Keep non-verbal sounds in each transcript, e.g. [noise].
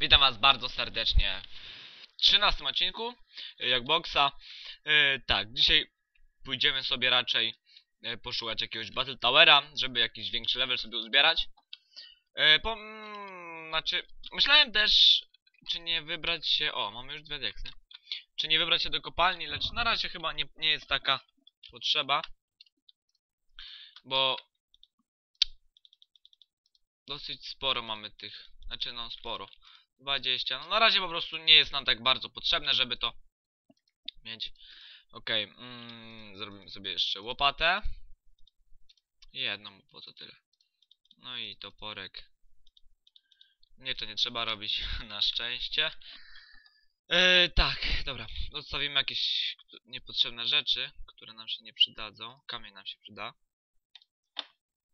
Witam was bardzo serdecznie w 13 odcinku y, jak boksa. Y, tak, dzisiaj pójdziemy sobie raczej y, poszukać jakiegoś Battle Towera, żeby jakiś większy level sobie uzbierać. Y, po, mm, znaczy, myślałem też, czy nie wybrać się... O, mamy już dwie deksy. Czy nie wybrać się do kopalni, lecz na razie chyba nie, nie jest taka potrzeba. Bo dosyć sporo mamy tych, znaczy no sporo, 20, no na razie po prostu nie jest nam tak bardzo potrzebne, żeby to mieć. Okej, mm, zrobimy sobie jeszcze łopatę. Jedną, po co tyle. No i toporek. Nie, to nie trzeba robić, [laughs] na szczęście. Yy, tak, dobra, odstawimy jakieś niepotrzebne rzeczy, które nam się nie przydadzą. Kamień nam się przyda.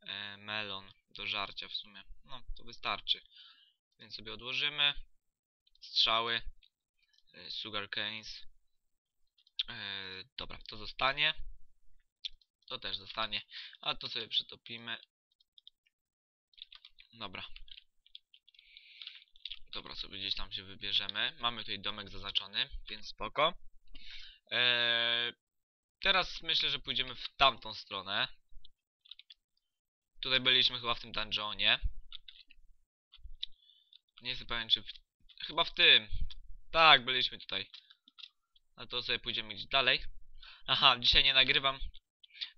E, melon do żarcia w sumie. No, to wystarczy. Więc sobie odłożymy. Strzały. E, sugar canes. E, dobra, to zostanie. To też zostanie. A to sobie przytopimy. Dobra. Dobra, sobie gdzieś tam się wybierzemy. Mamy tutaj domek zaznaczony, więc spoko. E, teraz myślę, że pójdziemy w tamtą stronę. Tutaj byliśmy chyba w tym dungeonie. Nie jestem pewien, czy w... Chyba w tym. Tak, byliśmy tutaj. A to sobie pójdziemy gdzieś dalej. Aha, dzisiaj nie nagrywam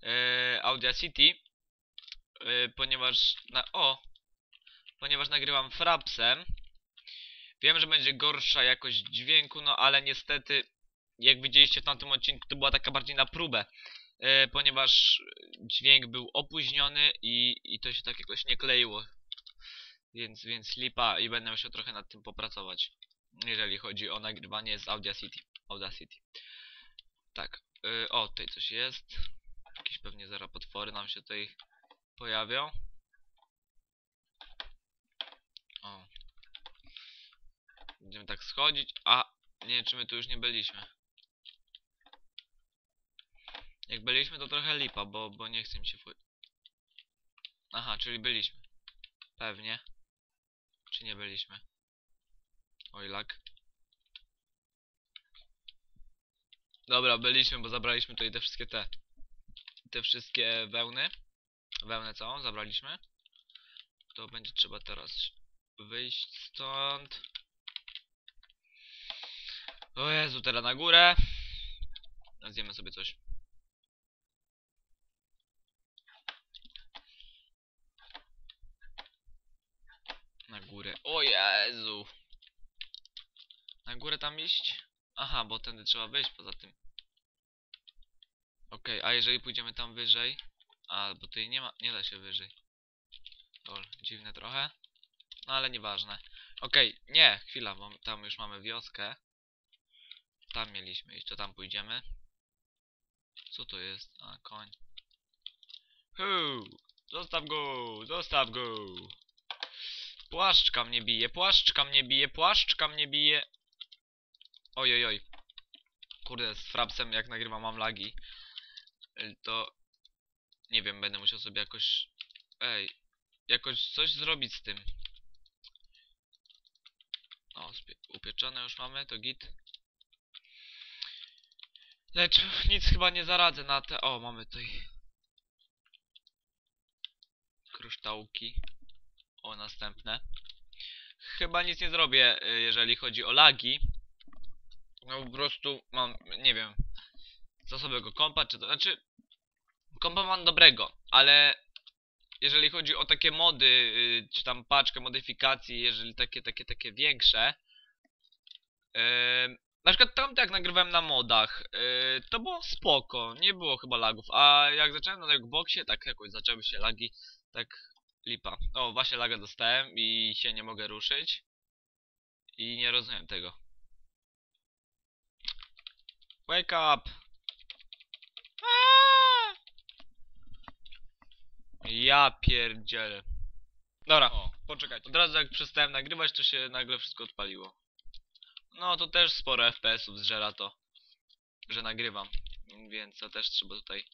e, Audacity, e, ponieważ... Na... O! Ponieważ nagrywam frapsem. Wiem, że będzie gorsza jakość dźwięku, no ale niestety, jak widzieliście w tamtym odcinku, to była taka bardziej na próbę e, ponieważ dźwięk był opóźniony i, i to się tak jakoś nie kleiło. Więc, więc lipa i będę musiał trochę nad tym popracować, jeżeli chodzi o nagrywanie z Audacity. Audacity. Tak, e, o tutaj coś jest. Jakieś pewnie zaraz potwory nam się tutaj pojawią. O. Będziemy tak schodzić, a nie wiem czy my tu już nie byliśmy. Jak byliśmy to trochę lipa, bo, bo nie chcę mi się. Aha, czyli byliśmy. Pewnie. Czy nie byliśmy? Oj, lak. Dobra, byliśmy, bo zabraliśmy tutaj te wszystkie te. Te wszystkie wełny. Wełnę całą zabraliśmy. To będzie trzeba teraz wyjść stąd. O Jezu, teraz na górę. Zjemy sobie coś. Na górę. O Jezu. Na górę tam iść? Aha, bo tędy trzeba wyjść poza tym. Okej, a jeżeli pójdziemy tam wyżej? A, bo tutaj nie ma, nie da się wyżej. Lol, dziwne trochę. No ale nieważne. Okej, nie, chwila, bo tam już mamy wioskę. Tam mieliśmy iść, to tam pójdziemy. Co to jest? A, koń. Hu! Zostaw go! Zostaw go! Płaszczka mnie bije, płaszczka mnie bije, płaszczka mnie bije. Oj, oj. Kurde, z frapsem jak nagrywam mam lagi. Y, To... Nie wiem, będę musiał sobie jakoś... Ej, jakoś coś zrobić z tym. O, upieczone już mamy, to git. Lecz nic chyba nie zaradzę na te... O, mamy tutaj... Kryształki. O, następne. Chyba nic nie zrobię, y, jeżeli chodzi o lagi. No po prostu mam, nie wiem, zasobowego kompa, czy to, znaczy, kompa mam dobrego, ale jeżeli chodzi o takie mody, y, czy tam paczkę modyfikacji, jeżeli takie, takie, takie większe, yy, na przykład tam jak nagrywałem na modach, yy, to było spoko, nie było chyba lagów, a jak zacząłem na Xboxie, tak jakoś zaczęły się lagi, tak lipa. O, właśnie lagę dostałem i się nie mogę ruszyć. I nie rozumiem tego. Wake up! Aaaa! Ja pierdzielę. Dobra, O, poczekajcie. od razu jak przestałem nagrywać, to się nagle wszystko odpaliło. No, to też sporo FPS-ów zżera to, że nagrywam. Więc to też trzeba tutaj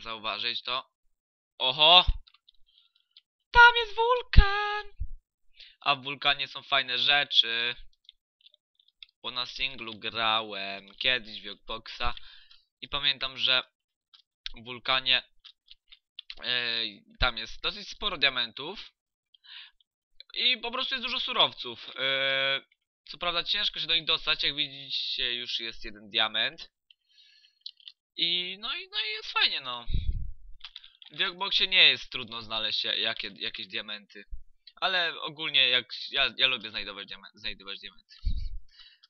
zauważyć to. Oho! Tam jest wulkan! A w wulkanie są fajne rzeczy. Bo na singlu grałem kiedyś w Jogboxa i pamiętam, że w wulkanie Ej, tam jest dosyć sporo diamentów i po prostu jest dużo surowców. Eee, co prawda ciężko się do nich dostać, jak widzicie już jest jeden diament. I no i, no i jest fajnie no. W Jogboxie nie jest trudno znaleźć ja- jakie, jakieś diamenty. Ale ogólnie jak ja, ja lubię znajdować, znajdować diamenty.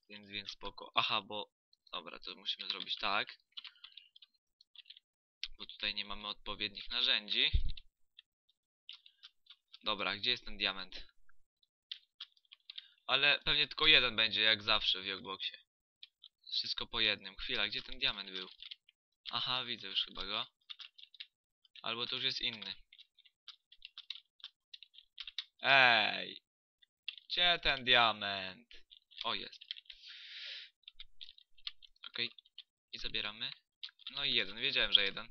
Więc, więc spoko. Aha, bo... Dobra, to musimy zrobić tak. Bo tutaj nie mamy odpowiednich narzędzi. Dobra, gdzie jest ten diament? Ale pewnie tylko jeden będzie, jak zawsze w Jogboxie. Wszystko po jednym. Chwila, gdzie ten diament był? Aha, widzę już chyba go. Albo to już jest inny. Ej! Gdzie ten diament? O, jest. Okej. I zabieramy. No i jeden, wiedziałem, że jeden.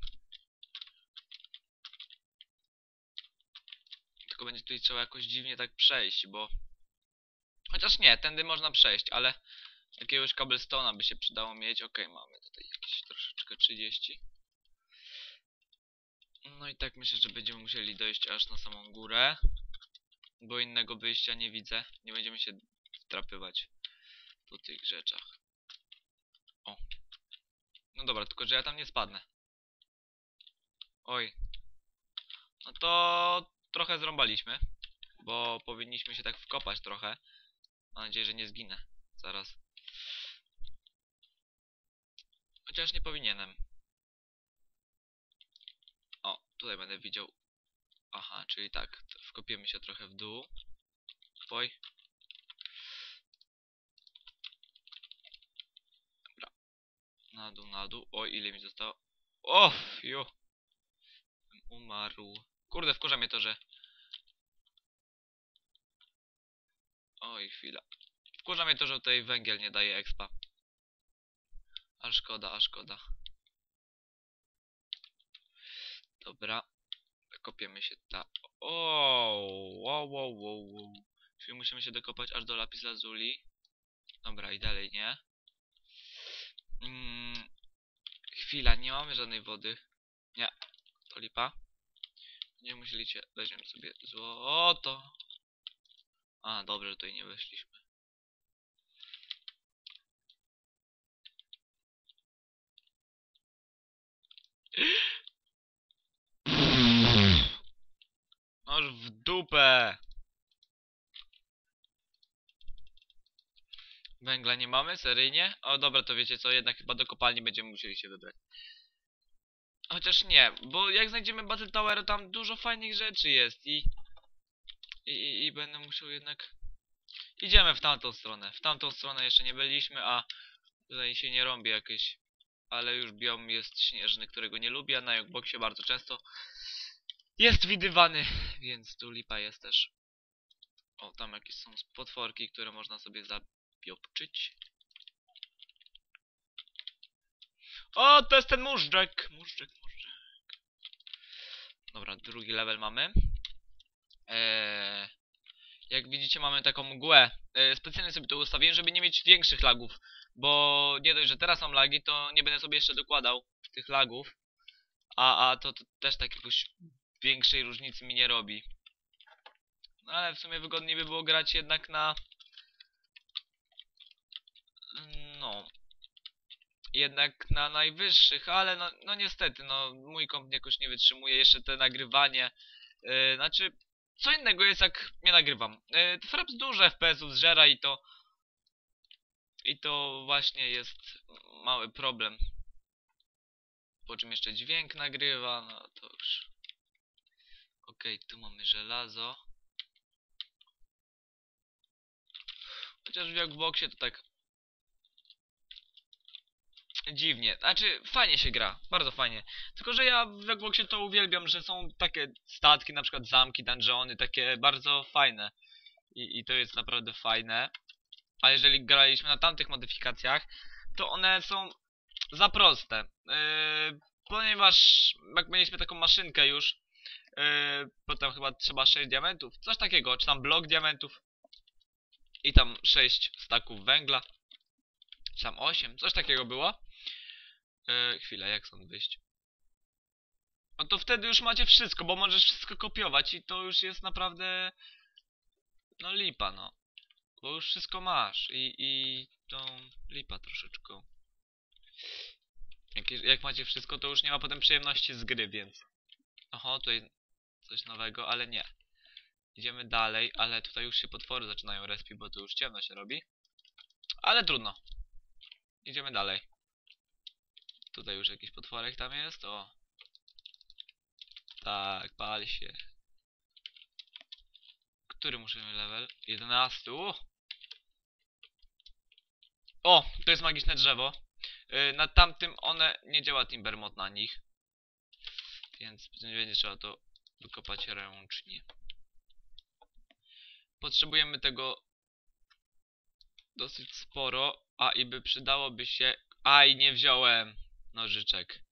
Tylko będzie tutaj trzeba jakoś dziwnie tak przejść, bo... Chociaż nie, tędy można przejść, ale... Jakiegoś cobblestone'a by się przydało mieć. Okej, mamy tutaj jakieś troszeczkę 30. No i tak myślę, że będziemy musieli dojść aż na samą górę. Bo innego wyjścia nie widzę. Nie będziemy się wtrapywać po tych rzeczach. O. No dobra, tylko że ja tam nie spadnę. Oj. No to trochę zrąbaliśmy. Bo powinniśmy się tak wkopać trochę. Mam nadzieję, że nie zginę. Zaraz. Chociaż nie powinienem. O, tutaj będę widział. Aha, czyli tak. Wkopiemy się trochę w dół. Oj. Dobra. Na dół, na dół. Oj, ile mi zostało. O, jo. Umarł. Kurde, wkurza mnie to, że... Oj, chwila. Wkurza mnie to, że tutaj węgiel nie daje expa. A szkoda, a szkoda. Dobra. Kopiemy się ta... O, wow, wow, wow, wow. Czyli musimy się dokopać aż do lapis lazuli. Dobra, i dalej nie. Mm, chwila, nie mamy żadnej wody. Nie, to lipa. Będziemy musieli cię... Weźmiemy sobie złoto. A, dobrze, że tutaj nie weszliśmy. Aż w dupę! Węgla nie mamy? Seryjnie? O dobra, to wiecie co, jednak chyba do kopalni będziemy musieli się wybrać. Chociaż nie, bo jak znajdziemy Battle Tower, tam dużo fajnych rzeczy jest i... I, i, będę musiał jednak... Idziemy w tamtą stronę. W tamtą stronę jeszcze nie byliśmy, a tutaj się nie rąbi jakieś... Ale już biom jest śnieżny, którego nie lubię, a na Jogboxie bardzo często jest widywany, więc tu lipa jest też. O, tam jakieś są potworki, które można sobie zabiopczyć. O, to jest ten móżdżek! Móżdżek, móżdżek. Dobra, drugi level mamy. Eee, jak widzicie mamy taką mgłę. Eee, specjalnie sobie to ustawiłem, żeby nie mieć większych lagów. Bo nie dość, że teraz mam lagi, to nie będę sobie jeszcze dokładał tych lagów. A, a to, to też tak jakoś większej różnicy mi nie robi. No ale w sumie wygodniej by było grać jednak na... No... Jednak na najwyższych, ale no, no niestety, no mój komp jakoś nie wytrzymuje jeszcze te nagrywanie. Yy, znaczy, co innego jest jak nie nagrywam. Yy, Fraps dużo FPS-ów zżera i to... I to właśnie jest mały problem. Po czym jeszcze dźwięk nagrywa, no to już... Okej, tu mamy żelazo. Chociaż w Jogboxie to tak... Dziwnie. Znaczy, fajnie się gra. Bardzo fajnie. Tylko, że ja w Jogboxie to uwielbiam, że są takie statki, na przykład zamki, dungeony, takie bardzo fajne. I, I to jest naprawdę fajne. A jeżeli graliśmy na tamtych modyfikacjach, to one są za proste. Yy, ponieważ jak mieliśmy taką maszynkę już, Yy, potem chyba trzeba 6 diamentów, coś takiego, czy tam blok diamentów. I tam 6 staków węgla. Czy tam 8, coś takiego było. Yy, chwila, jak stąd wyjść? No to wtedy już macie wszystko, bo możesz wszystko kopiować i to już jest naprawdę... No lipa, no. Bo już wszystko masz i, i to lipa troszeczkę. Jak, jak macie wszystko, to już nie ma potem przyjemności z gry, więc... Oho, tutaj coś nowego, ale nie. Idziemy dalej, ale tutaj już się potwory zaczynają respi, bo tu już ciemno się robi. Ale trudno. Idziemy dalej. Tutaj już jakiś potworek tam jest, o. Tak, pali się. Który musimy level? 11. U! O, to jest magiczne drzewo. Yy, na tamtym one nie działa Timbermot na nich. Więc będzie trzeba to wykopać ręcznie. Potrzebujemy tego dosyć sporo, a i by przydałoby się... Aj, nie wziąłem nożyczek.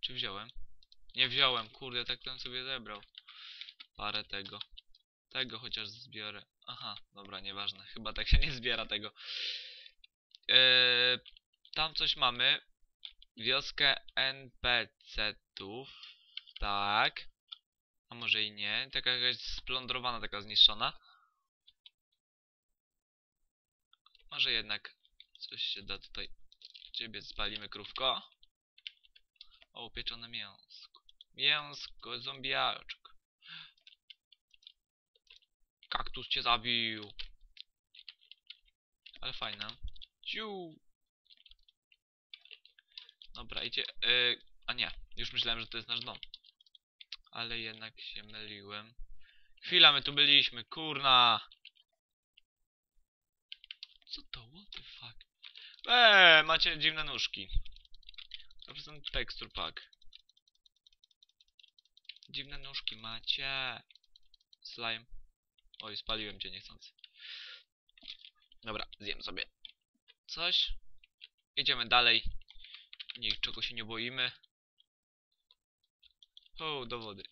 Czy wziąłem? Nie wziąłem, kurde, tak ten sobie zebrał. Parę tego. Tego chociaż zbiorę. Aha, dobra, nieważne. Chyba tak się nie zbiera tego. Eee, tam coś mamy. Wioskę NPC-ów. Tak. A może i nie. Taka jakaś splądrowana, taka zniszczona. Może jednak coś się da tutaj. Ciebie spalimy krówko. O, upieczone mięsko. Mięsko, zombiaczek. Kaktus cię zabił. Ale fajne. Ciu. Dobra, idzie. Yy, a nie, już myślałem, że to jest nasz dom. Ale jednak się myliłem. Chwila, my tu byliśmy, kurna. Co to? What the fuck? Eee, macie dziwne nóżki. To ten tekstur pack. Dziwne nóżki macie. Slime. Oj, spaliłem cię niechcący. Dobra, zjem sobie coś. Idziemy dalej. Niczego się nie boimy. O, do wody.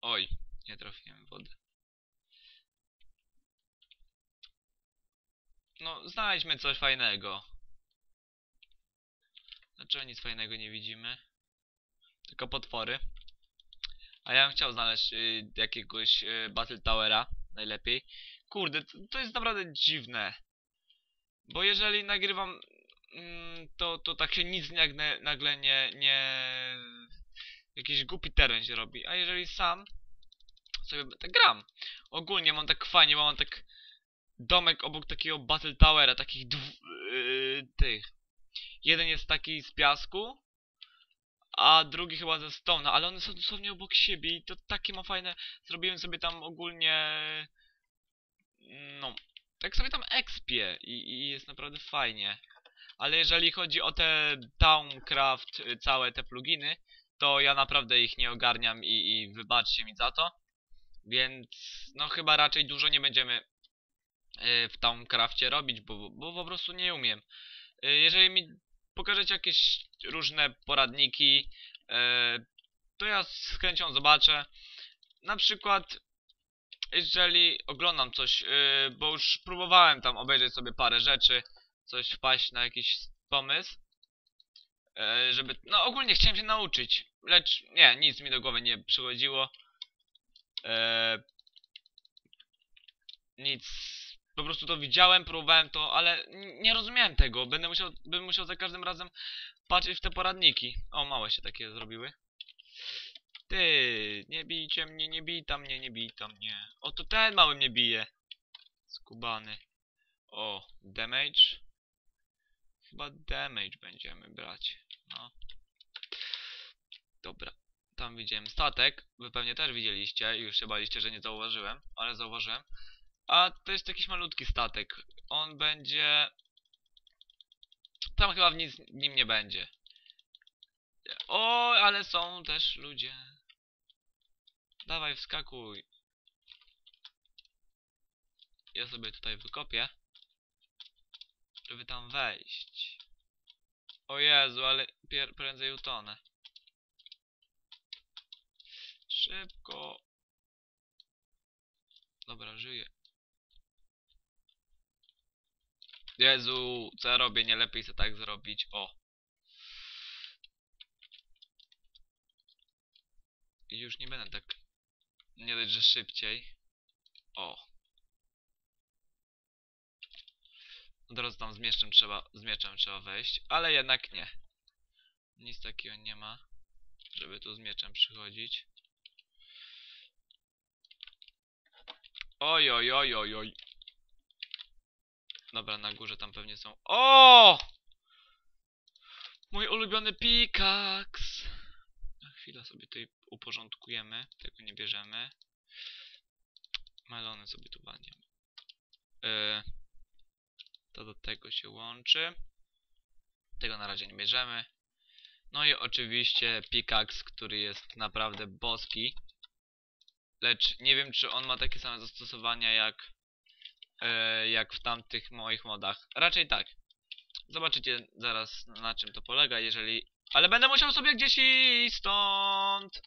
Oj, nie trafiłem w wodę. No, znajdźmy coś fajnego. Dlaczego nic fajnego nie widzimy? Tylko potwory. A ja bym chciał znaleźć y, jakiegoś y, Battle Towera. Najlepiej. Kurde, to, to jest naprawdę dziwne. Bo jeżeli nagrywam, mm, to, to tak się nic nagle, nagle nie, nie... Jakiś głupi teren się robi. A jeżeli sam sobie tak gram. Ogólnie mam tak fajnie, mam tak domek obok takiego Battle Towera, takich dw... Yy, tych. Jeden jest taki z piasku, a drugi chyba ze stona, ale one są dosłownie obok siebie i to takie ma fajne. Zrobiłem sobie tam ogólnie... No, tak sobie tam expię i, i jest naprawdę fajnie. Ale jeżeli chodzi o te Towncraft, y, całe te pluginy, to ja naprawdę ich nie ogarniam i, i wybaczcie mi za to. Więc no chyba raczej dużo nie będziemy y, w Towncrafcie robić, bo, bo po prostu nie umiem. Y, jeżeli mi pokażecie jakieś różne poradniki, to ja z chęcią zobaczę. Na przykład jeżeli oglądam coś, bo już próbowałem tam obejrzeć sobie parę rzeczy, coś wpaść na jakiś pomysł, żeby, no ogólnie chciałem się nauczyć, lecz nie, nic mi do głowy nie przychodziło, yy, nic, po prostu to widziałem, próbowałem to, ale nie rozumiałem tego, będę musiał, bym musiał za każdym razem patrzeć w te poradniki, o małe się takie zrobiły. Ty, nie bijcie mnie, nie bij tam mnie, nie bij tam mnie. O, to ten mały mnie bije. Skubany. O, damage. Chyba damage będziemy brać. No. Dobra. Tam widziałem statek. Wy pewnie też widzieliście i już się baliście, że nie zauważyłem, ale zauważyłem. A to jest jakiś malutki statek. On będzie... Tam chyba w nic nim nie będzie. O, ale są też ludzie. Dawaj, wskakuj. Ja sobie tutaj wykopię. Żeby tam wejść. O Jezu, ale prędzej utonę. Szybko. Dobra, żyję. Jezu, co ja robię? Nie lepiej sobie tak zrobić. O. I już nie będę tak... Nie dość, że szybciej. O. Od razu tam z mieczem trzeba, z mieczem trzeba wejść, ale jednak nie. Nic takiego nie ma, żeby tu z mieczem przychodzić. Oj, oj, oj, oj, oj. Dobra, na górze tam pewnie są. O! Mój ulubiony pikaks. Na chwilę sobie tutaj uporządkujemy. Tego nie bierzemy. Melony sobie tu walniemy. Yy, to do tego się łączy. Tego na razie nie bierzemy. No i oczywiście pikaks, który jest naprawdę boski. Lecz nie wiem, czy on ma takie same zastosowania jak, e, jak w tamtych moich modach. Raczej tak. Zobaczycie zaraz na czym to polega, jeżeli... Ale będę musiał sobie gdzieś iść stąd!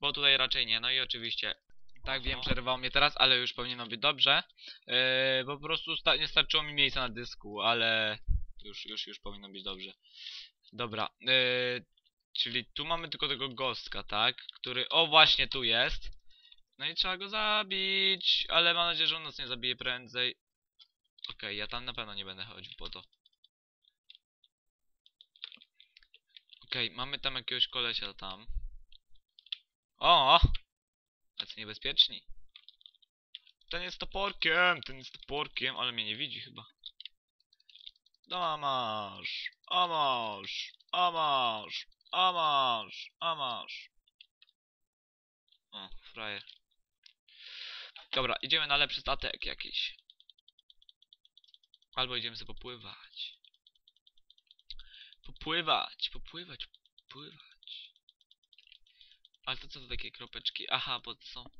Bo tutaj raczej nie. No i oczywiście... Tak wiem, przerwał mnie teraz, ale już powinno być dobrze. E, po prostu sta nie starczyło mi miejsca na dysku, ale... Już, już, już powinno być dobrze. Dobra. E, czyli tu mamy tylko tego gostka, tak? Który... O, właśnie tu jest. No i trzeba go zabić, ale mam nadzieję, że on nas nie zabije prędzej. Okej, ja tam na pewno nie będę chodził po to. Okej, mamy tam jakiegoś kolesia tam. O! Tacy niebezpieczni. Ten jest toporkiem, ten jest toporkiem, ale mnie nie widzi chyba. No masz, a masz, a masz, a masz, a masz. O, frajer. Dobra, idziemy na lepszy statek jakiś. Albo idziemy sobie popływać. Popływać, popływać, popływać. Ale to co to takie kropeczki? Aha, bo to są...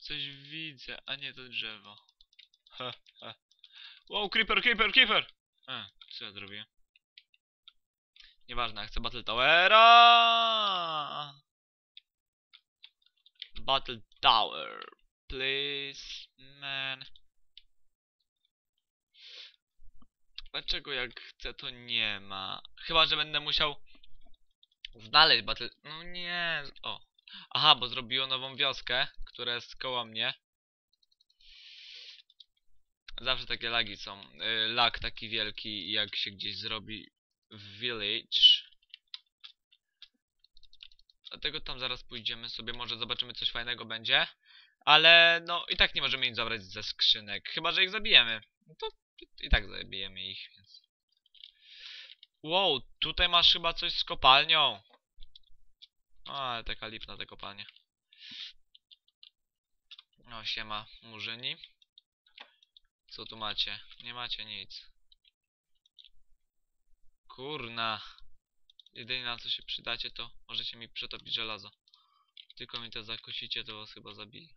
Coś widzę, a nie to drzewo. Ha, ha. Wow, creeper, creeper, creeper! E, co ja zrobię? Nieważne, chcę Battle Towera! Battle Tower. Please, man. Dlaczego jak chcę to nie ma? Chyba, że będę musiał znaleźć Battle... No nie... O. Aha, bo zrobiło nową wioskę, która jest koło mnie. Zawsze takie lagi są. Y, lag taki wielki, jak się gdzieś zrobi village. Dlatego tam zaraz pójdziemy sobie, może zobaczymy coś fajnego będzie. Ale no i tak nie możemy nic zabrać ze skrzynek. Chyba, że ich zabijemy. No to i tak zabijemy ich, więc... Wow, tutaj masz chyba coś z kopalnią. O, ale taka lipna te kopalnie. O, siema, murzyni. Co tu macie? Nie macie nic. Kurna. Jedynie na co się przydacie to możecie mi przetopić żelazo. Tylko mi to zakosicie, to was chyba zabije.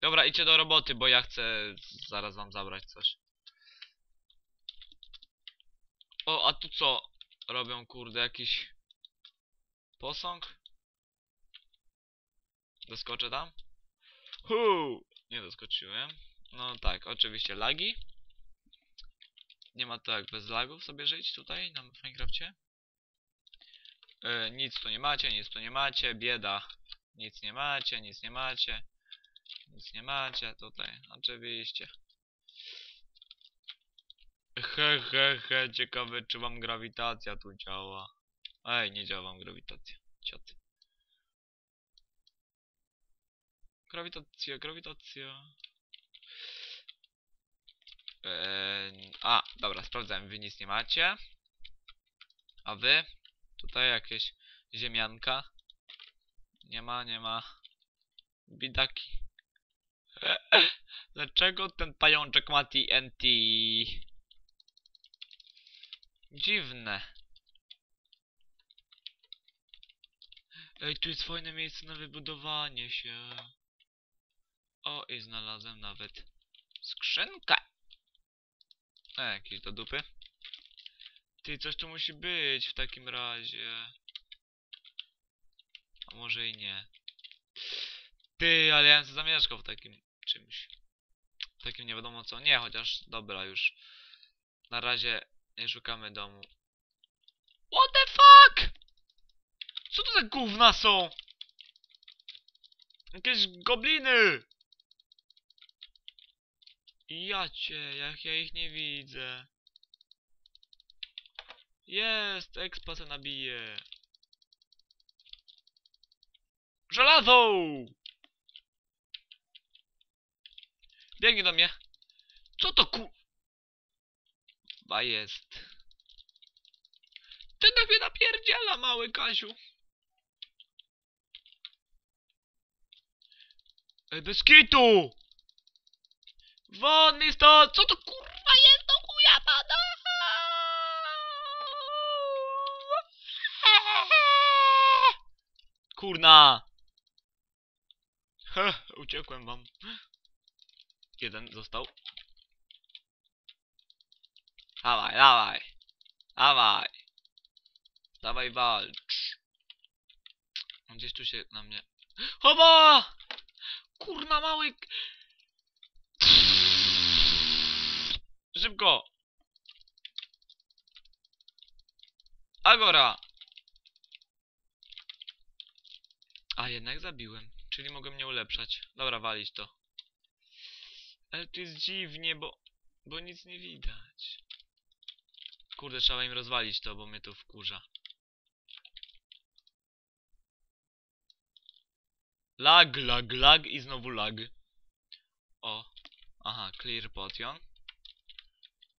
Dobra, idźcie do roboty, bo ja chcę zaraz wam zabrać coś. O, a tu co? Robią, kurde, jakiś... Posąg? Doskoczę tam? Hu! Nie doskoczyłem. No tak, oczywiście lagi. Nie ma to jak bez lagów sobie żyć tutaj na Minecrafcie. E, nic tu nie macie, nic tu nie macie, bieda. Nic nie macie, nic nie macie. Nic nie macie tutaj, oczywiście. He he he, ciekawe czy wam grawitacja tu działa. Ej, nie działa wam grawitacja. Cioty. Grawitacja, grawitacja. Eee, a, dobra, sprawdzałem, wy nic nie macie. A wy? Tutaj jakieś ziemianka. Nie ma, nie ma. Bidaki. [laughs] Dlaczego ten pajączek ma TNT? Dziwne. Ej, tu jest fajne miejsce na wybudowanie się. O, i znalazłem nawet skrzynkę. E, jakieś do dupy. Ty, coś tu musi być w takim razie. A może i nie. Ty, ale ja bym zamieszkał w takim czymś. Takim nie wiadomo co. Nie, chociaż dobra już. Na razie nie szukamy domu. What the fuck? Co to za gówna są? Jakieś gobliny! Ja cię, jak ja ich nie widzę. Jest, expa se nabije. Żelazo! Biegnie do mnie. Co to ku... Chyba jest. Ty na mnie napierdziela, mały Kaziu. Ej, bez kitu! Wodny stąd! Co to kurwa jest do chuja pada? [laughs] Kurna! [laughs] Uciekłem wam. Jeden został. Dawaj, dawaj. Dawaj. Dawaj walcz. On gdzieś tu się na mnie... Chowa! Kurna mały... Szybko! Agora! A jednak zabiłem, czyli mogę mnie ulepszać. Dobra, walić to. Ale to jest dziwnie, bo... Bo nic nie widać. Kurde, trzeba im rozwalić to, bo mnie to wkurza. Lag, lag, lag i znowu lag. O. Aha, clear potion.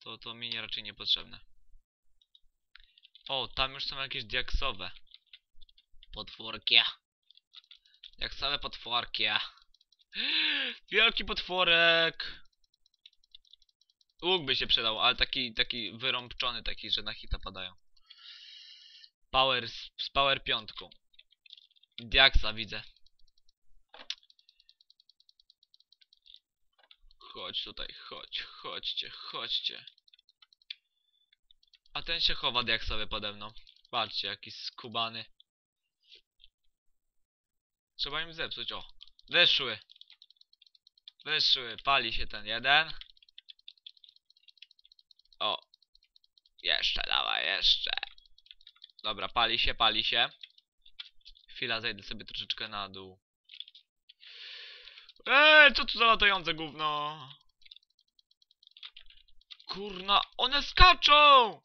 To, to mi nie raczej niepotrzebne. O, tam już są jakieś diaksowe. Potworki. Diaksowe potworki. [gasps] Wielki potworek. Łuk by się przydał, ale taki, taki wyrąbczony, taki, że na hita padają. Power z, z power piątką. Diaksa widzę. Chodź tutaj, chodź, chodźcie, chodźcie. A ten się chowa diaksowy pode mną. Patrzcie, jaki skubany. Trzeba im zepsuć, o. Wyszły. Wyszły, pali się ten jeden. O. Jeszcze, dawaj, jeszcze. Dobra, pali się, pali się. Chwila, zejdę sobie troszeczkę na dół. Eee, co tu za latające gówno? Kurna, one skaczą!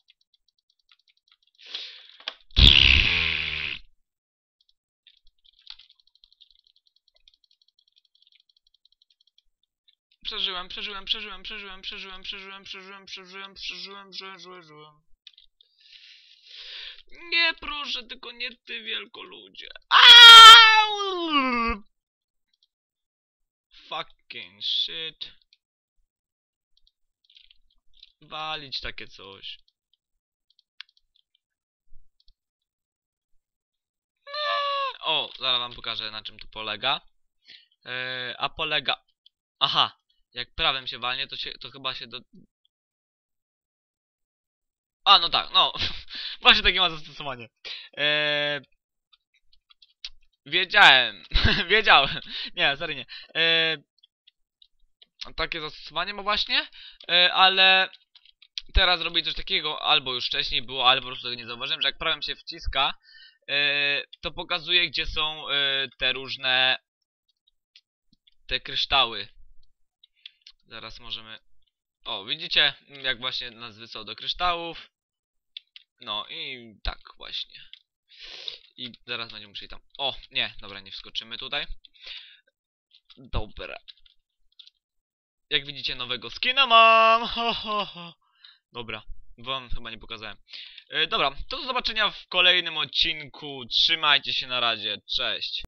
Przeżyłem, przeżyłem, przeżyłem, przeżyłem, przeżyłem, przeżyłem, przeżyłem, przeżyłem, przeżyłem, przeżyłem, przeżyłem. Nie proszę, tylko nie ty wielkoludzie. Au! Fucking shit. Walić takie coś. O, zaraz wam pokażę na czym to polega. Eee, a polega... Aha, jak prawem się walnie, to, się, to chyba się do... A, no tak, no. [laughs] Właśnie takie ma zastosowanie. Eee... Wiedziałem. [laughs] Wiedziałem. Nie, serio nie. Eee... Takie zastosowanie ma właśnie, eee, ale teraz robię coś takiego, albo już wcześniej było, ale po prostu tego nie zauważyłem, że jak prawem się wciska, eee, to pokazuje, gdzie są eee, te różne te kryształy. Zaraz możemy... O, widzicie, jak właśnie nas wysłał do kryształów. No i tak właśnie. I zaraz będziemy musieli tam... O, nie, dobra, nie wskoczymy tutaj. Dobra. Jak widzicie, nowego skina mam! Ho, ho, ho. Dobra, wam chyba nie pokazałem. E, dobra, to do zobaczenia w kolejnym odcinku. Trzymajcie się na razie, cześć.